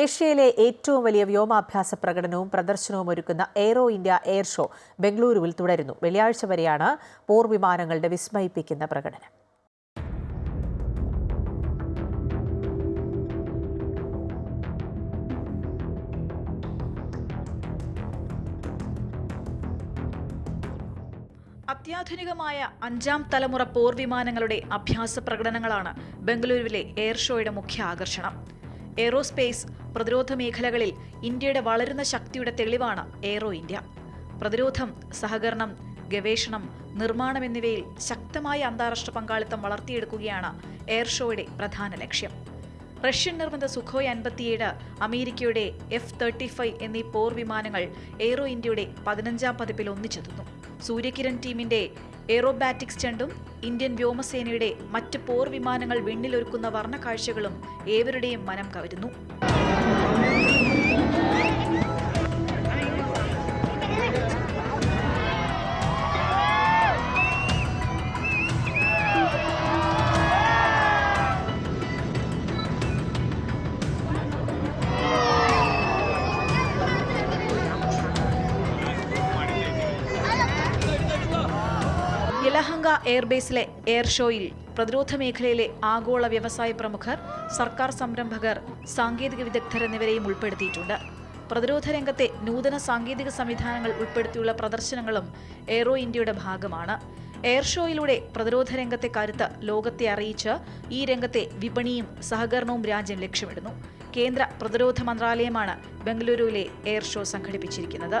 ഏഷ്യയിലെ ഏറ്റവും വലിയ വ്യോമാഭ്യാസ പ്രകടനവും പ്രദർശനവും ഒരുക്കുന്ന എയ്റോ ഇന്ത്യ എയർ ഷോ ബംഗളൂരുവിൽ തുടരുന്നു. വെള്ളിയാഴ്ച വരെയാണ് പോർ വിമാനങ്ങളുടെ വിസ്മയിപ്പിക്കുന്ന പ്രകടനം. അത്യാധുനികമായ അഞ്ചാം തലമുറ പോർ വിമാനങ്ങളുടെ അഭ്യാസ പ്രകടനങ്ങളാണ് ബംഗളൂരുവിലെ എയർ ഷോയുടെ മുഖ്യ ആകർഷണം. എയ്റോസ്പേസ് പ്രതിരോധ മേഖലകളിൽ ഇന്ത്യയുടെ വളരുന്ന ശക്തിയുടെ തെളിവാണ് എയ്റോ ഇന്ത്യ. പ്രതിരോധം സഹകരണം ഗവേഷണം നിർമ്മാണം എന്നിവയിൽ ശക്തമായ അന്താരാഷ്ട്ര പങ്കാളിത്തം വളർത്തിയെടുക്കുകയാണ് എയർ ഷോയുടെ പ്രധാന ലക്ഷ്യം. റഷ്യൻ നിർമ്മിത സുഖോയ് അൻപത്തിയേഴ് അമേരിക്കയുടെ എഫ് തേർട്ടി ഫൈവ് എന്നീ പോർ വിമാനങ്ങൾ എയ്റോ ഇന്ത്യയുടെ പതിനഞ്ചാം പതിപ്പിൽ ഒന്നിച്ചെത്തുന്നു. സൂര്യകിരൺ ടീമിന്റെ എയ്റോബാറ്റിക്സ് ചെണ്ടും ഇന്ത്യൻ വ്യോമസേനയുടെ മറ്റ് പോർ വിമാനങ്ങൾ വിണ്ണിലൊരുക്കുന്ന വർണ കാഴ്ചകളും ഏവരുടെയും മനം കവരുന്നു. യലഹങ്ക എയർബേസിലെ എയർ ഷോയിൽ പ്രതിരോധ മേഖലയിലെ ആഗോള വ്യവസായ പ്രമുഖർ സർക്കാർ സംരംഭകർ സാങ്കേതിക വിദഗ്ധർ എന്നിവരെയും ഉൾപ്പെടുത്തിയിട്ടുണ്ട്. പ്രതിരോധ രംഗത്തെ നൂതന സാങ്കേതിക സംവിധാനങ്ങൾ ഉൾപ്പെടുത്തിയുള്ള പ്രദർശനങ്ങളും എയ്റോ ഇന്ത്യയുടെ ഭാഗമാണ്. എയർ ഷോയിലൂടെ പ്രതിരോധ രംഗത്തെ കരുത്ത് ലോകത്തെ അറിയിച്ച് ഈ രംഗത്തെ വിപണിയും സഹകരണവും രാജ്യം ലക്ഷ്യമിടുന്നു. കേന്ദ്ര പ്രതിരോധ മന്ത്രാലയമാണ് ബംഗളൂരുവിലെ എയർ ഷോ സംഘടിപ്പിച്ചിരിക്കുന്നത്.